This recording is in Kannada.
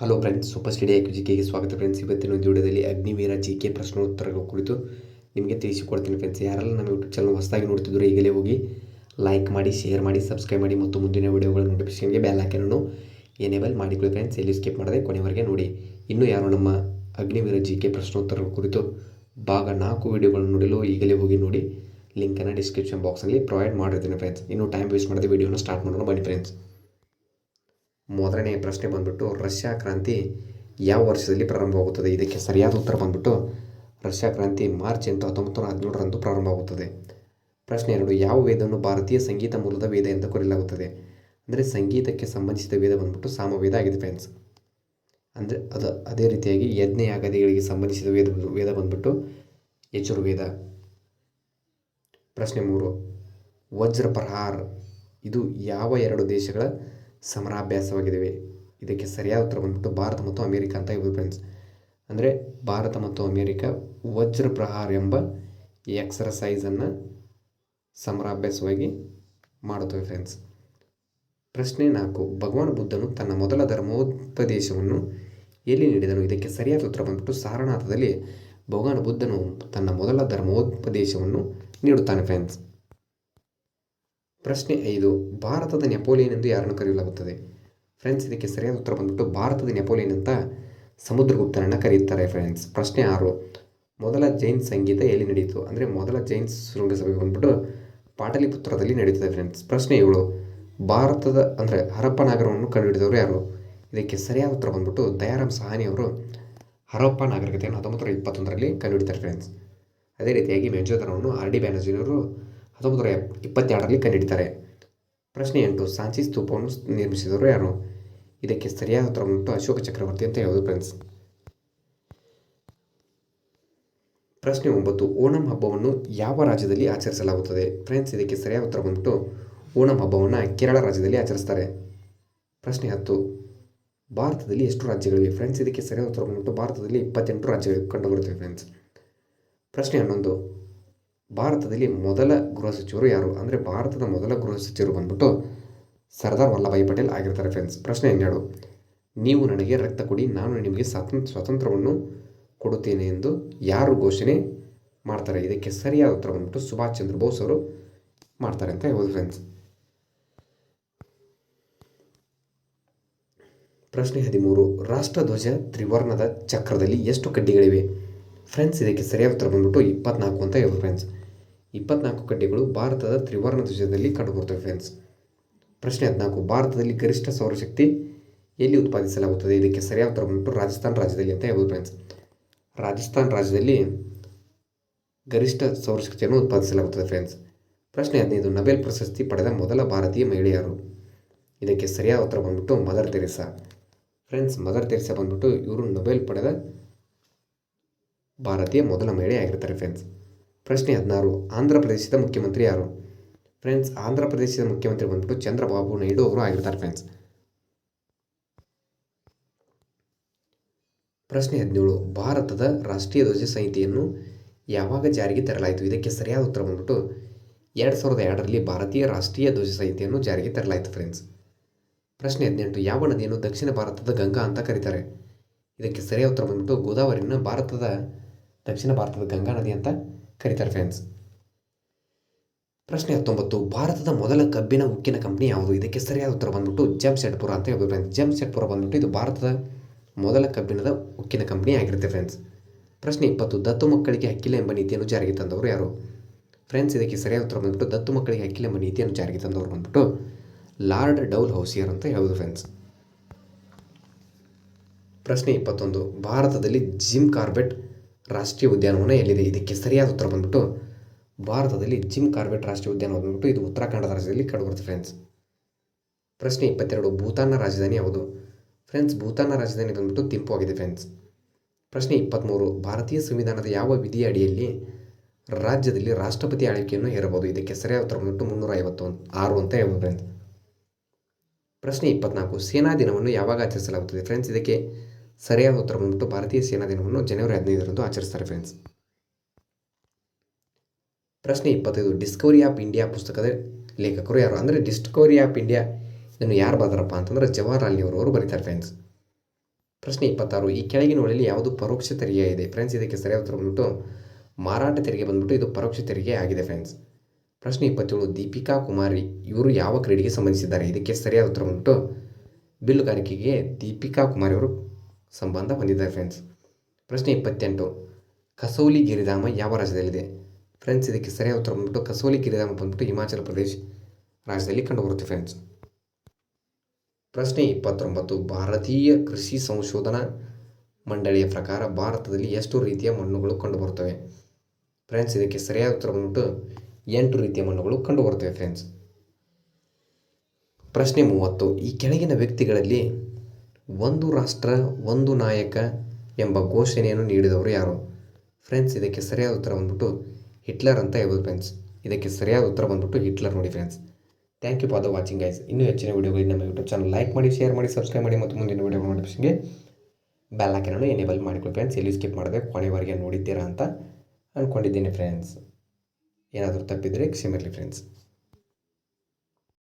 ಹಲೋ ಫ್ರೆಂಡ್ಸ್ ಸೂಪರ್ ಸ್ಟಡಿ ಜಿಕೆಗೆ ಸ್ವಾಗತ ಫ್ರೆಂಡ್ಸ್ ಇವತ್ತಿನ ಒಂದು ವಿಡಿಯೋದಲ್ಲಿ ಅಗ್ನಿವೀರ ಜಿ ಕೆ ಪ್ರಶ್ನೋತ್ತರಗಳ ಕುರಿತು ನಿಮಗೆ ತಿಳಿಸಿಕೊಡ್ತೀನಿ ಫ್ರೆಂಡ್ಸ್ ಯಾರೆಲ್ಲ ನಮ್ಮ ಯೂಟ್ಯೂಬ್ ಚಾನಲ್ ಹೊಸದಾಗಿ ನೋಡ್ತಿದ್ರು ಈಗಲೇ ಹೋಗಿ ಲೈಕ್ ಮಾಡಿ ಶೇರ್ ಮಾಡಿ ಸಬ್ಸ್ಕ್ರೈಬ್ ಮಾಡಿ ಮತ್ತು ಮುಂದಿನ ವಿಡಿಯೋಗಳ ನೋಟಿಫಿಕೇಷನ್ಗೆ ಬೆಲ್ ಹಾಕಿನೂ ಎನೇಬಲ್ ಮಾಡಿಕೊಳ್ಳಿ ಫ್ರೆಂಡ್ಸ್ ಎಲ್ಲಿ ಸ್ಕಿಪ್ ಮಾಡದೆ ಕೊನೆವರೆಗೆ ನೋಡಿ. ಇನ್ನೂ ಯಾರು ನಮ್ಮ ಅಗ್ನಿವೀರ ಜಿ ಕೆ ಪ್ರಶ್ನೋತ್ತರಗಳ ಕುರಿತು ಭಾಗ ನಾಲ್ಕು ವಿಡಿಯೋಗಳನ್ನು ನೋಡಲು ಈಗಲೇ ಹೋಗಿ ನೋಡಿ. ಲಿಂಕನ್ನು ಡಿಸ್ಕ್ರಿಪ್ಷನ್ ಬಾಕ್ಸಲ್ಲಿ ಪ್ರೊವೈಡ್ ಮಾಡಿರ್ತೀನಿ ಫ್ರೆಂಡ್ಸ್ ಇನ್ನೂ ಟೈಮ್ ವೇಸ್ಟ್ ಮಾಡದೆ ವಿಡಿಯೋನ ಸ್ಟಾರ್ಟ್ ಮಾಡೋಣ ಬನ್ನಿ ಫ್ರೆಂಡ್ಸ್ ಮೊದಲನೇ ಪ್ರಶ್ನೆ ಬಂದ್ಬಿಟ್ಟು, ರಷ್ಯಾ ಕ್ರಾಂತಿ ಯಾವ ವರ್ಷದಲ್ಲಿ ಪ್ರಾರಂಭವಾಗುತ್ತದೆ? ಇದಕ್ಕೆ ಸರಿಯಾದ ಉತ್ತರ ಬಂದ್ಬಿಟ್ಟು, ರಷ್ಯಾ ಕ್ರಾಂತಿ ಮಾರ್ಚ್ ಎಂಟು ಹತ್ತೊಂಬತ್ತು ನೂರ ಹದಿನೇಳರಂದು ಪ್ರಾರಂಭವಾಗುತ್ತದೆ. ಪ್ರಶ್ನೆ ಎರಡು, ಯಾವ ವೇದವನ್ನು ಭಾರತೀಯ ಸಂಗೀತ ಮೂಲದ ವೇದ ಎಂದು ಕರೆಯಲಾಗುತ್ತದೆ? ಅಂದರೆ ಸಂಗೀತಕ್ಕೆ ಸಂಬಂಧಿಸಿದ ವೇದ ಬಂದ್ಬಿಟ್ಟು ಸಾಮವೇದ ಆಗಿದೆ ಫ್ರೆಂಡ್ಸ್ ಅಂದರೆ ಅದು ಅದೇ ರೀತಿಯಾಗಿ ಯಜ್ಞ ಯಾಗಾದಿಗಳಿಗೆ ಸಂಬಂಧಿಸಿದ ವೇದ ವೇದ ಬಂದ್ಬಿಟ್ಟು ಯಜುರ್ವೇದ. ಪ್ರಶ್ನೆ ಮೂರು ವಜ್ರ ಪ್ರಹಾರ್ ಇದು ಯಾವ ಎರಡು ದೇಶಗಳ ಸಮರಾಭ್ಯಾಸವಾಗಿವೆ ಇದಕ್ಕೆ ಸರಿಯಾದ ಉತ್ತರ ಬಂದ್ಬಿಟ್ಟು ಭಾರತ ಮತ್ತು ಅಮೇರಿಕ ಅಂತ ಇವು ಫ್ರೆಂಡ್ಸ್ ಅಂದರೆ ಭಾರತ ಮತ್ತು ಅಮೇರಿಕ ವಜ್ರ ಪ್ರಹಾರ್ ಎಂಬ ಎಕ್ಸರ್ಸೈಸನ್ನು ಸಮರಾಭ್ಯಾಸವಾಗಿ ಮಾಡುತ್ತವೆ ಫ್ರೆಂಡ್ಸ್ ಪ್ರಶ್ನೆ ನಾಲ್ಕು, ಭಗವಾನ್ ಬುದ್ಧನು ತನ್ನ ಮೊದಲ ಧರ್ಮೋಪದೇಶವನ್ನು ಎಲ್ಲಿ ನೀಡಿದನು? ಇದಕ್ಕೆ ಸರಿಯಾದ ಉತ್ತರ ಬಂದ್ಬಿಟ್ಟು ಸಾರನಾಥದಲ್ಲಿ ಭಗವಾನ್ ಬುದ್ಧನು ತನ್ನ ಮೊದಲ ಧರ್ಮೋಪದೇಶವನ್ನು ನೀಡುತ್ತಾನೆ ಫ್ರೆಂಡ್ಸ್ ಪ್ರಶ್ನೆ ಐದು, ಭಾರತದ ನೆಪೋಲಿಯನ್ ಎಂದು ಯಾರನ್ನು ಕರೆಯಲಾಗುತ್ತದೆ? ಫ್ರೆಂಡ್ಸ್, ಇದಕ್ಕೆ ಸರಿಯಾದ ಉತ್ತರ ಬಂದ್ಬಿಟ್ಟು ಭಾರತದ ನೆಪೋಲಿಯನ್ ಅಂತ ಸಮುದ್ರಗುಪ್ತನನ್ನು ಕರೆಯುತ್ತಾರೆ ಫ್ರೆಂಡ್ಸ್. ಪ್ರಶ್ನೆ ಆರು, ಮೊದಲ ಜೈನ್ ಸಂಗೀತ ಎಲ್ಲಿ ನಡೆಯಿತು? ಅಂದರೆ ಮೊದಲ ಜೈನ್ ಶೃಂಗಸಭೆ ಬಂದ್ಬಿಟ್ಟು ಪಾಟಲಿಪುತ್ರದಲ್ಲಿ ನಡೀತದೆ ಫ್ರೆಂಡ್ಸ್. ಪ್ರಶ್ನೆ ಏಳು, ಭಾರತದ, ಅಂದರೆ ಹರಪ್ಪ ನಾಗರವನ್ನು ಕಂಡುಹಿಡಿದವರು ಯಾರು? ಇದಕ್ಕೆ ಸರಿಯಾದ ಉತ್ತರ ಬಂದ್ಬಿಟ್ಟು ದಯಾರಾಮ್ ಸಹಾನಿ ಅವರು ಹರಪ್ಪ ನಾಗರಿಕತೆಯನ್ನು ಹತ್ತೊಂಬತ್ತು ನೂರ ಇಪ್ಪತ್ತೊಂದರಲ್ಲಿ ಕಂಡುಹಿಡಿತಾರೆ ಫ್ರೆಂಡ್ಸ್. ಅದೇ ರೀತಿಯಾಗಿ ಮೆಂಜೋದರವನ್ನು ಆರ್ ಡಿ ಬ್ಯಾನರ್ಜಿಯವರು ಹತ್ತೊಂಬತ್ತು ನೂರ ಇಪ್ಪತ್ತೆರಡರಲ್ಲಿ ಕಂಡುಹಿಡಿತಾರೆ. ಪ್ರಶ್ನೆ ಎಂಟು, ಸಾಂಚಿ ಸ್ತೂಪವನ್ನು ನಿರ್ಮಿಸಿದವರು ಯಾರು? ಇದಕ್ಕೆ ಸರಿಯಾದ ಉತ್ತರ ಉಂಟು ಅಶೋಕ ಚಕ್ರವರ್ತಿ ಅಂತ ಹೇಳೋದು ಫ್ರೆಂಡ್ಸ್ ಪ್ರಶ್ನೆ ಒಂಬತ್ತು, ಓಣಂ ಹಬ್ಬವನ್ನು ಯಾವ ರಾಜ್ಯದಲ್ಲಿ ಆಚರಿಸಲಾಗುತ್ತದೆ? ಫ್ರೆಂಡ್ಸ್ ಇದಕ್ಕೆ ಸರಿಯಾದ ಉತ್ತರ ಬಂದ್ಬಿಟ್ಟು ಓಣಂ ಹಬ್ಬವನ್ನು ಕೇರಳ ರಾಜ್ಯದಲ್ಲಿ ಆಚರಿಸ್ತಾರೆ. ಪ್ರಶ್ನೆ ಹತ್ತು, ಭಾರತದಲ್ಲಿ ಎಷ್ಟು ರಾಜ್ಯಗಳಿವೆ? ಫ್ರೆಂಡ್ಸ್ ಇದಕ್ಕೆ ಸರಿಯಾದ ಉತ್ತರ ಬಂದ್ಬಿಟ್ಟು ಭಾರತದಲ್ಲಿ ಇಪ್ಪತ್ತೆಂಟು ರಾಜ್ಯಗಳು ಕಂಡುಬರುತ್ತವೆ ಫ್ರೆಂಡ್ಸ್ ಪ್ರಶ್ನೆ ಹನ್ನೊಂದು ಭಾರತದಲ್ಲಿ ಮೊದಲ ಗೃಹ ಸಚಿವರು ಯಾರು? ಅಂದರೆ ಭಾರತದ ಮೊದಲ ಗೃಹ ಸಚಿವರು ಬಂದ್ಬಿಟ್ಟು ಸರ್ದಾರ್ ವಲ್ಲಭಾಯಿ ಪಟೇಲ್ ಆಗಿರ್ತಾರೆ ಫ್ರೆಂಡ್ಸ್ ಪ್ರಶ್ನೆ ಹನ್ನೆರಡು ನೀವು ನನಗೆ ರಕ್ತ ಕೊಡಿ, ನಾನು ನಿಮಗೆ ಸ್ವಾತಂತ್ರ್ಯ ಸ್ವಾತಂತ್ರ್ಯವನ್ನು ಕೊಡುತ್ತೇನೆ ಎಂದು ಯಾರು ಘೋಷಣೆ ಮಾಡ್ತಾರೆ? ಇದಕ್ಕೆ ಸರಿಯಾದ ಉತ್ತರ ಬಂದ್ಬಿಟ್ಟು ಸುಭಾಷ್ ಚಂದ್ರ ಬೋಸ್ ಅವರು ಮಾಡ್ತಾರೆ ಅಂತ ಹೇಳ್ಬೋದು ಫ್ರೆಂಡ್ಸ್ ಪ್ರಶ್ನೆ ಹದಿಮೂರು. ರಾಷ್ಟ್ರಧ್ವಜ ತ್ರಿವರ್ಣದ ಚಕ್ರದಲ್ಲಿ ಎಷ್ಟು ಕಡ್ಡಿಗಳಿವೆ? ಫ್ರೆಂಡ್ಸ್ ಇದಕ್ಕೆ ಸರಿಯಾದ ಉತ್ತರ ಬಂದ್ಬಿಟ್ಟು ಇಪ್ಪತ್ನಾಲ್ಕು ಅಂತ ಹೇಳ್ಬೋದು ಫ್ರೆಂಡ್ಸ್ ಇಪ್ಪತ್ನಾಲ್ಕು ಕಡ್ಡಿಗಳು ಭಾರತದ ತ್ರಿವರ್ಣ ಧ್ವಜದಲ್ಲಿ ಕಂಡುಬರುತ್ತವೆ ಫ್ರೆಂಡ್ಸ್ ಪ್ರಶ್ನೆ ಹದಿನಾಲ್ಕು, ಭಾರತದಲ್ಲಿ ಗರಿಷ್ಠ ಸೌರಶಕ್ತಿ ಎಲ್ಲಿ ಉತ್ಪಾದಿಸಲಾಗುತ್ತದೆ? ಇದಕ್ಕೆ ಸರಿಯಾದ ಉತ್ತರ ಬಂದ್ಬಿಟ್ಟು ರಾಜಸ್ಥಾನ್ ರಾಜ್ಯದಲ್ಲಿ ಅಂತ ಹೇಳ್ಬೋದು ಫ್ರೆಂಡ್ಸ್ ರಾಜಸ್ಥಾನ್ ರಾಜ್ಯದಲ್ಲಿ ಗರಿಷ್ಠ ಸೌರಶಕ್ತಿಯನ್ನು ಉತ್ಪಾದಿಸಲಾಗುತ್ತದೆ ಫ್ರೆಂಡ್ಸ್ ಪ್ರಶ್ನೆ ಹದಿನೈದು, ನೊಬೆಲ್ ಪ್ರಶಸ್ತಿ ಪಡೆದ ಮೊದಲ ಭಾರತೀಯ ಮಹಿಳೆಯರು ಇದಕ್ಕೆ ಸರಿಯಾದ ಉತ್ತರ ಬಂದ್ಬಿಟ್ಟು Mother Teresa. Friends Mother Teresa ಬಂದ್ಬಿಟ್ಟು ಇವರು ನೊಬೆಲ್ ಪಡೆದ ಭಾರತೀಯ ಮೊದಲ ಮಹಿಳೆ ಆಗಿರ್ತಾರೆ ಫ್ರೆಂಡ್ಸ್ ಪ್ರಶ್ನೆ ಹದಿನಾರು. ಆಂಧ್ರ ಪ್ರದೇಶದ ಮುಖ್ಯಮಂತ್ರಿ ಯಾರು? ಫ್ರೆಂಡ್ಸ್, ಆಂಧ್ರ ಪ್ರದೇಶದ ಮುಖ್ಯಮಂತ್ರಿ ಬಂದ್ಬಿಟ್ಟು ಚಂದ್ರಬಾಬು ನಾಯ್ಡು ಅವರು ಆಗಿರ್ತಾರೆ ಫ್ರೆಂಡ್ಸ್. ಪ್ರಶ್ನೆ ಹದಿನೇಳು. ಭಾರತದ ರಾಷ್ಟ್ರೀಯ ಧ್ವಜ ಸಂಹಿತೆಯನ್ನು ಯಾವಾಗ ಜಾರಿಗೆ ತರಲಾಯಿತು? ಇದಕ್ಕೆ ಸರಿಯಾದ ಉತ್ತರ ಬಂದ್ಬಿಟ್ಟು ಎರಡು ಸಾವಿರದ ಎರಡರಲ್ಲಿ ಭಾರತೀಯ ರಾಷ್ಟ್ರೀಯ ಧ್ವಜ ಸಂಹಿತೆಯನ್ನು ಜಾರಿಗೆ ತರಲಾಯಿತು ಫ್ರೆಂಡ್ಸ್. ಪ್ರಶ್ನೆ ಹದಿನೆಂಟು. ಯಾವ ನದಿಯನ್ನು ದಕ್ಷಿಣ ಭಾರತದ ಗಂಗಾ ಅಂತ ಕರೀತಾರೆ? ಇದಕ್ಕೆ ಸರಿಯಾದ ಉತ್ತರ ಬಂದ್ಬಿಟ್ಟು ಗೋದಾವರಿನ ಭಾರತದ, ದಕ್ಷಿಣ ಭಾರತದ ಗಂಗಾ ನದಿ ಅಂತ ಕರೀತಾರೆ ಫ್ರೆಂಡ್ಸ್ ಪ್ರಶ್ನೆ ಹತ್ತೊಂಬತ್ತು, ಭಾರತದ ಮೊದಲ ಕಬ್ಬಿನ ಉಕ್ಕಿನ ಕಂಪನಿ ಯಾವುದು? ಇದಕ್ಕೆ ಸರಿಯಾದ ಉತ್ತರ ಬಂದ್ಬಿಟ್ಟು ಜಮ್ಶೆಡ್ಪುರ ಅಂತ ಹೇಳ್ಬೋದು ಫ್ರೆಂಡ್ಸ್ ಜಮ್ಶೆಡ್ಪುರ ಬಂದ್ಬಿಟ್ಟು ಇದು ಭಾರತದ ಮೊದಲ ಕಬ್ಬಿಣದ ಉಕ್ಕಿನ ಕಂಪನಿ ಆಗಿರುತ್ತೆ ಫ್ರೆಂಡ್ಸ್ ಪ್ರಶ್ನೆ ಇಪ್ಪತ್ತು, ದತ್ತು ಮಕ್ಕಳಿಗೆ ಹಕ್ಕಿಲ್ಲ ಎಂಬ ನೀತಿಯನ್ನು ಜಾರಿಗೆ ತಂದವರು ಯಾರು? ಫ್ರೆಂಡ್ಸ್ ಇದಕ್ಕೆ ಸರಿಯಾದ ಉತ್ತರ ಬಂದ್ಬಿಟ್ಟು ದತ್ತು ಮಕ್ಕಳಿಗೆ ಹಕ್ಕಿಲ್ಲ ಎಂಬ ನೀತಿಯನ್ನು ಜಾರಿಗೆ ತಂದವರು ಬಂದ್ಬಿಟ್ಟು ಲಾರ್ಡ್ ಡೌಲ್ ಹೌಸಿಯರ್ ಅಂತ ಹೇಳ್ಬೋದು ಫ್ರೆಂಡ್ಸ್ ಪ್ರಶ್ನೆ ಇಪ್ಪತ್ತೊಂದು, ಭಾರತದಲ್ಲಿ ಜಿಮ್ ಕಾರ್ಬೆಟ್ ರಾಷ್ಟ್ರೀಯ ಉದ್ಯಾನವನ ಎಲ್ಲಿದೆ? ಇದಕ್ಕೆ ಸರಿಯಾದ ಉತ್ತರ ಬಂದ್ಬಿಟ್ಟು ಭಾರತದಲ್ಲಿ ಜಿಮ್ ಕಾರ್ಬೆಟ್ ರಾಷ್ಟ್ರೀಯ ಉದ್ಯಾನವನ ಬಂದ್ಬಿಟ್ಟು ಇದು ಉತ್ತರಾಖಂಡ ರಾಜ್ಯದಲ್ಲಿ ಕಂಡುಬರುತ್ತೆ ಫ್ರೆಂಡ್ಸ್. ಪ್ರಶ್ನೆ ಇಪ್ಪತ್ತೆರಡು ಭೂತಾನ್ನ ರಾಜಧಾನಿ ಯಾವುದು? ಫ್ರೆಂಡ್ಸ್ ಭೂತಾನ್ನ ರಾಜಧಾನಿ ಬಂದ್ಬಿಟ್ಟು ತಿಂಪು ಆಗಿದೆ ಫ್ರೆಂಡ್ಸ್. ಪ್ರಶ್ನೆ ಇಪ್ಪತ್ತ್ಮೂರು ಭಾರತೀಯ ಸಂವಿಧಾನದ ಯಾವ ವಿಧಿಯ ಅಡಿಯಲ್ಲಿ ರಾಜ್ಯದಲ್ಲಿ ರಾಷ್ಟ್ರಪತಿ ಆಳ್ವಿಕೆಯನ್ನು ಹೇರಬಹುದು? ಇದಕ್ಕೆ ಸರಿಯಾದ ಉತ್ತರ ಬಂದ್ಬಿಟ್ಟು ಮುನ್ನೂರ ಐವತ್ತು ಆರು ಅಂತ ಹೇಳ್ಬೋದು ಫ್ರೆಂಡ್ಸ್. ಪ್ರಶ್ನೆ ಇಪ್ಪತ್ನಾಲ್ಕು, ಸೇನಾ ದಿನವನ್ನು ಯಾವಾಗ ಆಚರಿಸಲಾಗುತ್ತದೆ? ಫ್ರೆಂಡ್ಸ್, ಇದಕ್ಕೆ ಸರಿಯಾದ ಉತ್ತರ ಬಂದ್ಬಿಟ್ಟು ಭಾರತೀಯ ಸೇನಾ ದಿನವನ್ನು ಜನವರಿ ಹದಿನೈದರಂದು ಆಚರಿಸ್ತಾರೆ ಫ್ರೆಂಡ್ಸ್ ಪ್ರಶ್ನೆ ಇಪ್ಪತ್ತೈದು ಡಿಸ್ಕವರಿ ಆಫ್ ಇಂಡಿಯಾ ಪುಸ್ತಕದ ಲೇಖಕರು ಯಾರು? ಅಂದರೆ ಡಿಸ್ಕವರಿ ಆಫ್ ಇಂಡಿಯಾ ಇದನ್ನು ಯಾರು ಬರೆದಾರಪ್ಪ ಅಂತಂದ್ರೆ ಜವಾಹರ್ಲಾಲ್ ನೆಹರು ಅವರು ಬರೀತಾರೆ ಫ್ರೆಂಡ್ಸ್ ಪ್ರಶ್ನೆ ಇಪ್ಪತ್ತಾರು, ಈ ಕೆಳಗಿನ ಒಳಲ್ಲಿ ಯಾವುದು ಪರೋಕ್ಷ ತೆರಿಗೆ ಇದೆ? ಫ್ರೆಂಡ್ಸ್ ಇದಕ್ಕೆ ಸರಿಯಾದ ಉತ್ತರ ಬಂದ್ಬಿಟ್ಟು ಮಾರಾಟ ತೆರಿಗೆ ಬಂದ್ಬಿಟ್ಟು ಇದು ಪರೋಕ್ಷ ತೆರಿಗೆ ಆಗಿದೆ ಫ್ರೆಂಡ್ಸ್ ಪ್ರಶ್ನೆ ಇಪ್ಪತ್ತೇಳು, ದೀಪಿಕಾ ಕುಮಾರಿ ಇವರು ಯಾವ ಕ್ರೀಡೆಗೆ ಸಂಬಂಧಿಸಿದ್ದಾರೆ? ಇದಕ್ಕೆ ಸರಿಯಾದ ಉತ್ತರ ಬಂದ್ಬಿಟ್ಟು ಬಿಲ್ಲುಗಾರಿಕೆಗೆ ದೀಪಿಕಾ ಕುಮಾರಿ ಅವರು ಸಂಬಂಧ ಹೊಂದಿದೆ ಫ್ರೆಂಡ್ಸ್ ಪ್ರಶ್ನೆ ಇಪ್ಪತ್ತೆಂಟು. ಕಸೌಲಿ ಗಿರಿಧಾಮ ಯಾವ ರಾಜ್ಯದಲ್ಲಿದೆ? ಫ್ರೆಂಡ್ಸ್ ಇದಕ್ಕೆ ಸರಿಯಾದ ಉತ್ತರ ಬಂದ್ಬಿಟ್ಟು ಕಸೌಲಿ ಗಿರಿಧಾಮ ಬಂದ್ಬಿಟ್ಟು ಹಿಮಾಚಲ ಪ್ರದೇಶ ರಾಜ್ಯದಲ್ಲಿ ಕಂಡುಬರುತ್ತೆ ಫ್ರೆಂಡ್ಸ್ ಪ್ರಶ್ನೆ ಇಪ್ಪತ್ತೊಂಬತ್ತು. ಭಾರತೀಯ ಕೃಷಿ ಸಂಶೋಧನಾ ಮಂಡಳಿಯ ಪ್ರಕಾರ ಭಾರತದಲ್ಲಿ ಎಷ್ಟು ರೀತಿಯ ಮಣ್ಣುಗಳು ಕಂಡುಬರುತ್ತವೆ? ಫ್ರೆಂಡ್ಸ್ ಇದಕ್ಕೆ ಸರಿಯಾದ ಉತ್ತರ ಬಂದ್ಬಿಟ್ಟು ಎಂಟು ರೀತಿಯ ಮಣ್ಣುಗಳು ಕಂಡುಬರುತ್ತವೆ ಫ್ರೆಂಡ್ಸ್ ಪ್ರಶ್ನೆ ಮೂವತ್ತು. ಈ ಕೆಳಗಿನ ವ್ಯಕ್ತಿಗಳಲ್ಲಿ ಒಂದು ರಾಷ್ಟ್ರ, ಒಂದು ನಾಯಕ ಎಂಬ ಘೋಷಣೆಯನ್ನು ನೀಡಿದವರು ಯಾರು? ಫ್ರೆಂಡ್ಸ್, ಇದಕ್ಕೆ ಸರಿಯಾದ ಉತ್ತರ ಬಂದ್ಬಿಟ್ಟು ಹಿಟ್ಲರ್ ಅಂತ ಹೇಳ್ಬೋದು ಫ್ರೆಂಡ್ಸ್. ಇದಕ್ಕೆ ಸರಿಯಾದ ಉತ್ತರ ಬಂದ್ಬಿಟ್ಟು ಹಿಟ್ಲರ್ ನೋಡಿ friends. Thank you for the watching guys ಇನ್ನೂ ಹೆಚ್ಚಿನ ವೀಡಿಯೋಗಳಿಗೆ ನಮ್ಮ ಯೂಟ್ಯೂಬ್ ಚಾನಲ್ ಲೈಕ್ ಮಾಡಿ ಶೇರ್ ಮಾಡಿ ಸಬ್ಸ್ಕ್ರೈಬ್ ಮಾಡಿ ಮತ್ತು ಮುಂದಿನ ವೀಡಿಯೋ ನೋಟಿಫಿಕೇಷನ್ಗೆ ಬೆಲ್ ಹಾಕಿನೂ ಎನೇಬಲ್ ಮಾಡಿಕೊಳ್ಳಿ ಫ್ರೆಂಡ್ಸ್. ಎಲ್ಲಿ ಸ್ಕಿಪ್ ಮಾಡಿದೆ ಕೊನೆವರೆಗೆ ನೋಡಿದ್ದೀರಾ ಅಂತ ಅಂದ್ಕೊಂಡಿದ್ದೀನಿ ಫ್ರೆಂಡ್ಸ್. ಏನಾದರೂ ತಪ್ಪಿದರೆ ಕ್ಷಮಿರಲಿ ಫ್ರೆಂಡ್ಸ್.